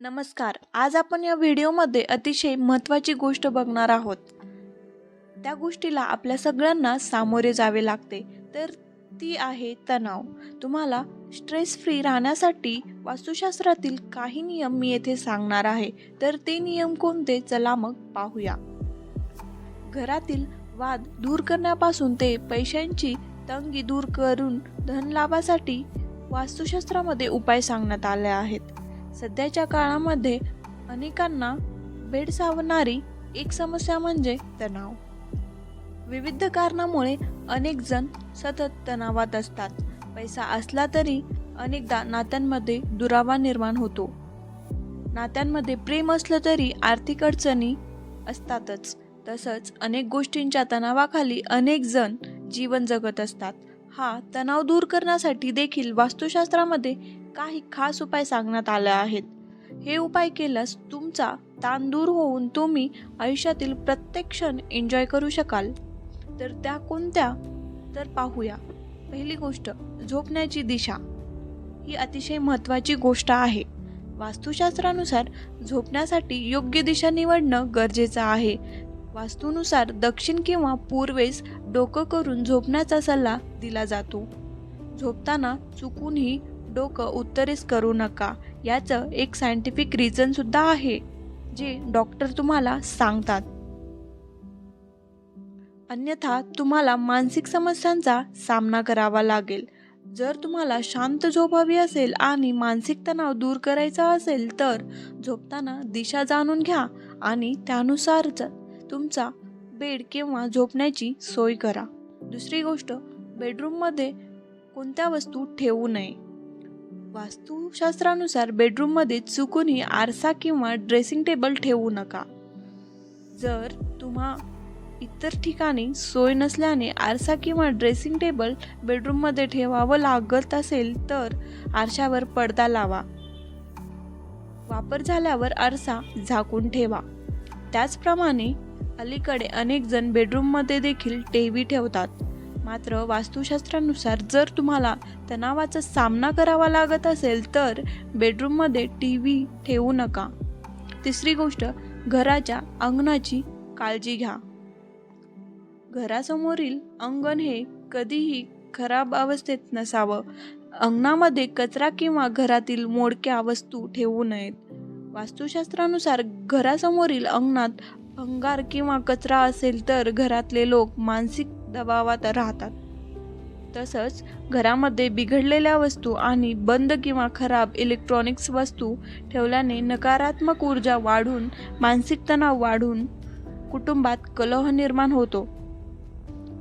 नमस्कार. आज आपण या व्हिडिओमध्ये अतिशय महत्त्वाची गोष्ट बघणार आहोत. त्या गोष्टीला आपल्या सगळ्यांना सामोरे जावे लागते. तर ती आहे तणाव. तुम्हाला स्ट्रेस फ्री राहण्यासाठी वास्तुशास्त्रातील काही नियम मी येथे सांगणार आहे. तर ते नियम कोणते? चला मग पाहूया. घरातील वाद दूर करण्यापासून ते पैशांची तंगी दूर करून धनलाभासाठी वास्तुशास्त्रामध्ये उपाय सांगण्यात आले आहेत. सध्याच्या काळामध्ये अनेकांना भेडसावणारी एक समस्या म्हणजे तणाव. विविध कारणामुळे अनेक जण सतत तणावात असतात. पैसा असला तरी अनेकदा नात्यांमध्ये दुरावा निर्माण होतो. नात्यांमध्ये प्रेम असलं तरी आर्थिक अडचणी असतातच. तसंच अनेक गोष्टींच्या तणावाखाली अनेक जण जीवन जगत असतात. हा तणाव दूर करण्यासाठी देखील वास्तुशास्त्रामध्ये काही खास उपाय सांगण्यात आले आहेत. हे उपाय केल्यास तुमचा ताण दूर होऊन तुम्ही आयुष्यातील प्रत्येक क्षण एन्जॉय करू शकाल. तर त्या कोणत्या? तर पाहूया. पहिली गोष्ट झोपण्याची दिशा. ही अतिशय महत्त्वाची गोष्ट आहे. वास्तुशास्त्रानुसार झोपण्यासाठी योग्य दिशा निवडणं गरजेचं आहे. वास्तूनुसार दक्षिण किंवा पूर्वेस डोकं करून झोपण्याचा सल्ला दिला जातो. झोपताना चुकूनही डोकं उत्तरेस करू नका. याचं एक सायंटिफिक रिझनसुद्धा आहे जे डॉक्टर तुम्हाला सांगतात. अन्यथा तुम्हाला मानसिक समस्यांचा सामना करावा लागेल. जर तुम्हाला शांत झोप हवी असेल आणि मानसिक तणाव दूर करायचा असेल तर झोपताना दिशा जाणून घ्या आणि त्यानुसारच तुमचा बेड किंवा झोपण्याची सोय करा. दुसरी गोष्ट बेडरूममध्ये कोणत्या वस्तू ठेवू नये. वास्तुशास्त्रानुसार बेडरूममध्ये चुकूनही आरसा किंवा ड्रेसिंग टेबल ठेवू नका. जर तुम्हा इतर ठिकाणी सोय नसल्याने आरसा किंवा ड्रेसिंग टेबल बेडरूममध्ये ठेवावं लागत असेल तर आरशावर पडदा लावा. वापर झाल्यावर आरसा झाकून ठेवा. त्याचप्रमाणे अलीकडे अनेक जण बेडरूममध्ये देखील टीव्ही ठेवतात. मात्र वास्तुशास्त्रानुसार जर तुम्हाला तणावाचा सामना करावा लागत असेल तर बेडरूममध्ये टी व्ही ठेवू नका. तिसरी गोष्ट घराच्या अंगणाची काळजी घ्या. घरासमोरील अंगण हे कधीही खराब अवस्थेत नसावं. अंगणामध्ये कचरा किंवा घरातील मोडक्या वस्तू ठेवू नयेत. वास्तुशास्त्रानुसार घरासमोरील अंगणात अंगार किंवा कचरा असेल तर घरातले लोक मानसिक दबावात राहतात. तसंच घरामध्ये बिघडलेल्या वस्तू आणि बंद किंवा खराब इलेक्ट्रॉनिक्स वस्तू ठेवल्याने नकारात्मक ऊर्जा वाढून मानसिक तणाव वाढून कुटुंबात कलह निर्माण होतो.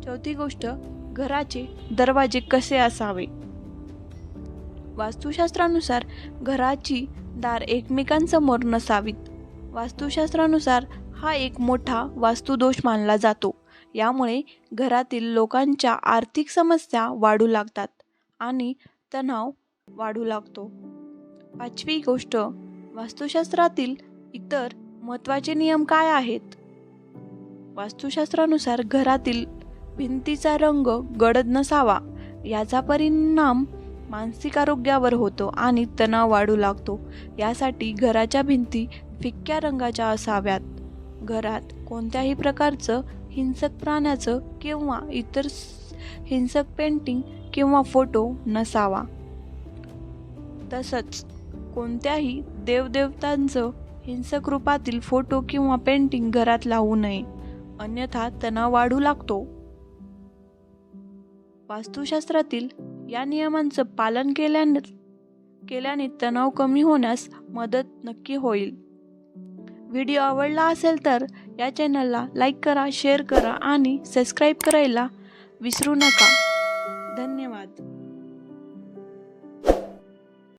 चौथी गोष्ट घराचे दरवाजे कसे असावे? वास्तुशास्त्रानुसार घराची दार एकमेकांसमोर नसावीत. वास्तुशास्त्रानुसार हा एक मोठा वास्तुदोष मानला जातो. यामुळे घरातील लोकांच्या आर्थिक समस्या वाढू लागतात आणि तणाव वाढू लागतो. पाचवी गोष्ट वास्तुशास्त्रातील इतर महत्त्वाचे नियम काय आहेत? वास्तुशास्त्रानुसार घरातील भिंतीचा रंग गडद नसावा याचा परिणाम मानसिक आरोग्यावर होतो आणि तणाव वाढू लागतो. यासाठी घराच्या भिंती फिक्क्या रंगाच्या असाव्यात. घरात कोणत्याही प्रकारचं हिंसक प्राण्याचं किंवा इतर हिंसक पेंटिंग किंवा फोटो नसावा. तसंच कोणत्याही देवदेवतांचं हिंसक रूपातील फोटो किंवा पेंटिंग घरात लावू नये. अन्यथा तणाव वाढू लागतो. वास्तुशास्त्रातील या नियमांचं पालन केल्याने केल्याने तणाव कमी होण्यास मदत नक्की होईल. व्हिडिओ आवडला असेल तर या चॅनलला लाईक करा शेअर करा आणि सबस्क्राईब करायला विसरू नका. धन्यवाद.